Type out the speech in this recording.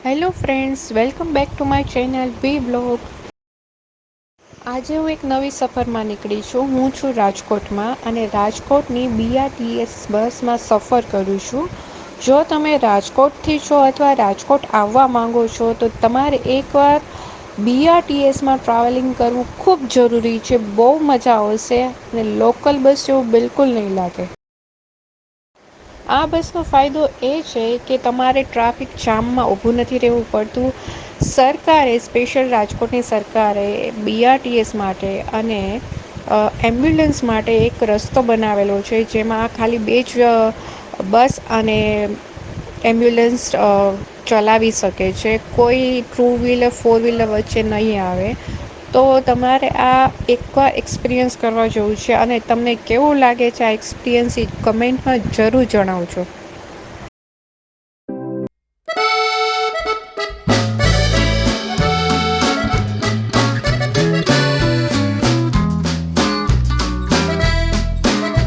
Hello friends welcome back to my channel vlog આજે હું એક નવી સફરમાં નીકળી છું. હું છું રાજકોટમાં અને રાજકોટની બીઆરટીએસ બસમાં સફર કરું છું. જો તમે રાજકોટથી છો અથવા રાજકોટ આવવા માંગો છો, તો તમારે એકવાર બીઆરટીએસમાં ટ્રાવેલિંગ કરવું ખૂબ જરૂરી છે. બહુ મજા આવશે અને લોકલ બસ જેવું બિલકુલ નહીં લાગે. આ બસનો ફાયદો એ છે કે તમારે ટ્રાફિક જામમાં ઊભું નથી રહેવું પડતું. સરકારે, સ્પેશિયલ રાજકોટની સરકારે બીઆરટીએસ માટે અને એમ્બ્યુલન્સ માટે એક રસ્તો બનાવેલો છે, જેમાં ખાલી બે જ બસ અને એમ્બ્યુલન્સ ચલાવી શકે છે. કોઈ ટુ વ્હીલર, ફોર વ્હીલર વચ્ચે નહીં આવે. તો તમારે આ એકવાર એક્સપિરિયન્સ કરવા જેવું છે અને તમને કેવું લાગે છે આ એક્સપિરિયન્સ એ કમેન્ટમાં જરૂર જણાવજો.